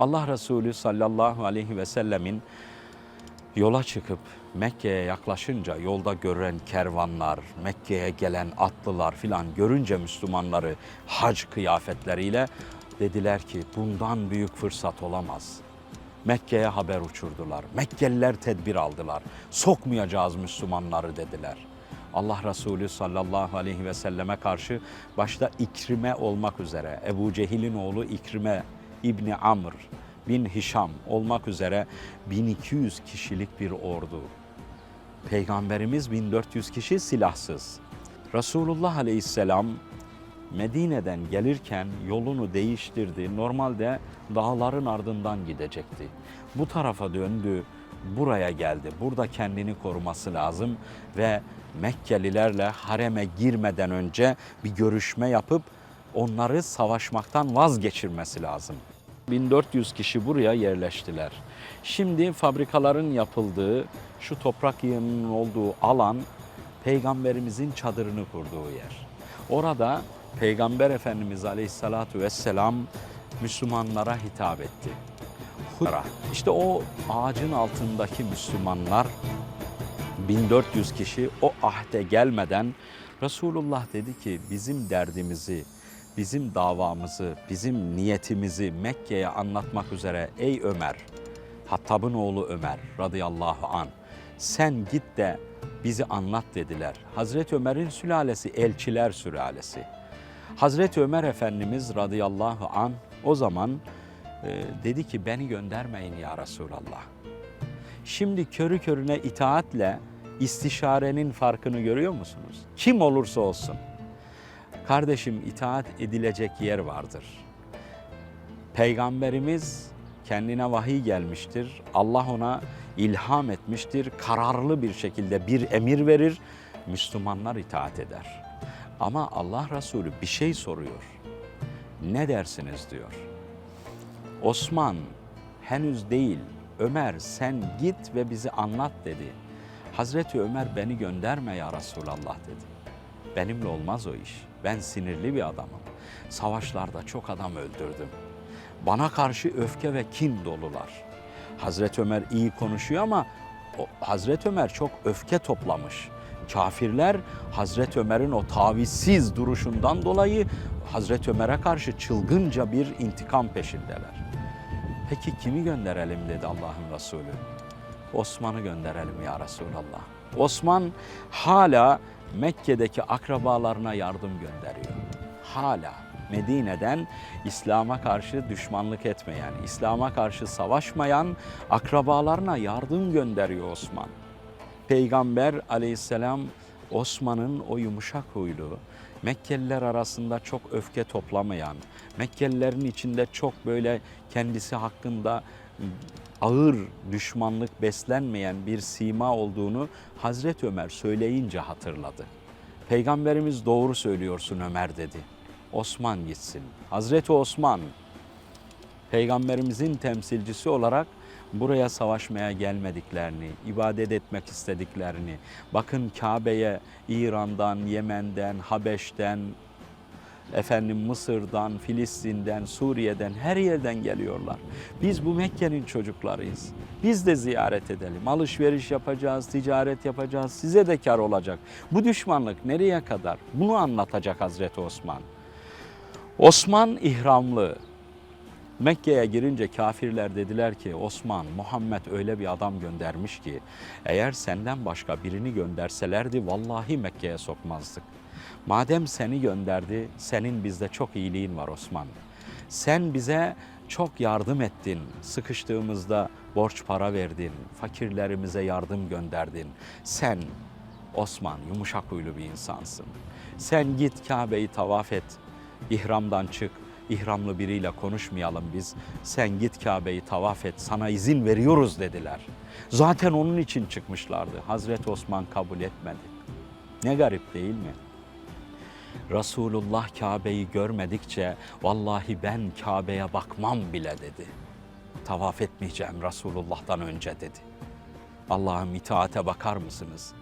Allah Resulü sallallahu aleyhi ve sellemin yola çıkıp Mekke'ye yaklaşınca yolda gören kervanlar, Mekke'ye gelen atlılar filan görünce Müslümanları hac kıyafetleriyle dediler ki bundan büyük fırsat olamaz. Mekke'ye haber uçurdular. Mekkeliler tedbir aldılar. Sokmayacağız Müslümanları dediler. Allah Resulü sallallahu aleyhi ve selleme karşı başta İkrime olmak üzere Ebu Cehil'in oğlu İkrime İbni Amr bin Hişam olmak üzere 1200 kişilik bir ordu. Peygamberimiz 1400 kişi silahsız. Resulullah aleyhisselam Medine'den gelirken yolunu değiştirdi. Normalde dağların ardından gidecekti. Bu tarafa döndü, buraya geldi. Burada kendini koruması lazım ve Mekkelilerle hareme girmeden önce bir görüşme yapıp onları savaşmaktan vazgeçirmesi lazım. 1400 kişi buraya yerleştiler. Şimdi fabrikaların yapıldığı, şu toprak yığınının olduğu alan peygamberimizin çadırını kurduğu yer. Orada Peygamber Efendimiz Aleyhisselatü Vesselam Müslümanlara hitap etti. İşte o ağacın altındaki Müslümanlar 1400 kişi o ahde gelmeden Resulullah dedi ki bizim derdimizi, bizim davamızı, bizim niyetimizi Mekke'ye anlatmak üzere ey Ömer, Hattab'ın oğlu Ömer radıyallahu an sen git de bizi anlat dediler. Hazreti Ömer'in sülalesi elçiler sülalesi. Hazreti Ömer Efendimiz radıyallahu an o zaman e, dedi ki beni göndermeyin ya Resulallah. Şimdi körü körüne itaatle istişarenin farkını görüyor musunuz? Kim olursa olsun. Kardeşim itaat edilecek yer vardır. Peygamberimiz kendine vahiy gelmiştir. Allah ona ilham etmiştir. Kararlı bir şekilde bir emir verir. Müslümanlar itaat eder. Ama Allah Resulü bir şey soruyor. Ne dersiniz diyor. Osman henüz değil. Ömer sen git ve bizi anlat dedi. Hazreti Ömer beni gönderme ya Resulallah dedi. Benimle olmaz o iş. Ben sinirli bir adamım. Savaşlarda çok adam öldürdüm. Bana karşı öfke ve kin dolular. Hazreti Ömer iyi konuşuyor ama o, Hazreti Ömer çok öfke toplamış. Kafirler Hazreti Ömer'in o tavizsiz duruşundan dolayı Hazreti Ömer'e karşı çılgınca bir intikam peşindeler. Peki kimi gönderelim dedi Allah'ın Resulü. Osman'ı gönderelim ya Resulallah. Osman hala Mekke'deki akrabalarına yardım gönderiyor. Hala Medine'den İslam'a karşı düşmanlık etmeyen, İslam'a karşı savaşmayan akrabalarına yardım gönderiyor Osman. Peygamber aleyhisselam Osman'ın o yumuşak huylu, Mekkeliler arasında çok öfke toplamayan, Mekkelilerin içinde çok böyle kendisi hakkında ağır düşmanlık beslenmeyen bir sima olduğunu Hazreti Ömer söyleyince hatırladı. Peygamberimiz doğru söylüyorsun Ömer dedi. Osman gitsin. Hazreti Osman Peygamberimizin temsilcisi olarak buraya savaşmaya gelmediklerini, ibadet etmek istediklerini, bakın Kabe'ye İran'dan, Yemen'den, Habeş'ten, efendim Mısır'dan, Filistin'den, Suriye'den her yerden geliyorlar. Biz bu Mekke'nin çocuklarıyız. Biz de ziyaret edelim. Alışveriş yapacağız, ticaret yapacağız. Size de kar olacak. Bu düşmanlık nereye kadar? Bunu anlatacak Hazreti Osman. Osman ihramlı. Mekke'ye girince kafirler dediler ki Osman, Muhammed öyle bir adam göndermiş ki eğer senden başka birini gönderselerdi vallahi Mekke'ye sokmazdık. Madem seni gönderdi, senin bizde çok iyiliğin var Osman. Sen bize çok yardım ettin. Sıkıştığımızda borç para verdin. Fakirlerimize yardım gönderdin. Sen Osman yumuşak huylu bir insansın. Sen git Kabe'yi tavaf et. İhramdan çık. İhramlı biriyle konuşmayalım biz. Sen git Kabe'yi tavaf et. Sana izin veriyoruz dediler. Zaten onun için çıkmışlardı. Hazreti Osman kabul etmedi. Ne garip değil mi? Resulullah Kabe'yi görmedikçe vallahi ben Kabe'ye bakmam bile dedi. Tavaf etmeyeceğim Resulullah'tan önce dedi. Allah'ım itaate bakar mısınız?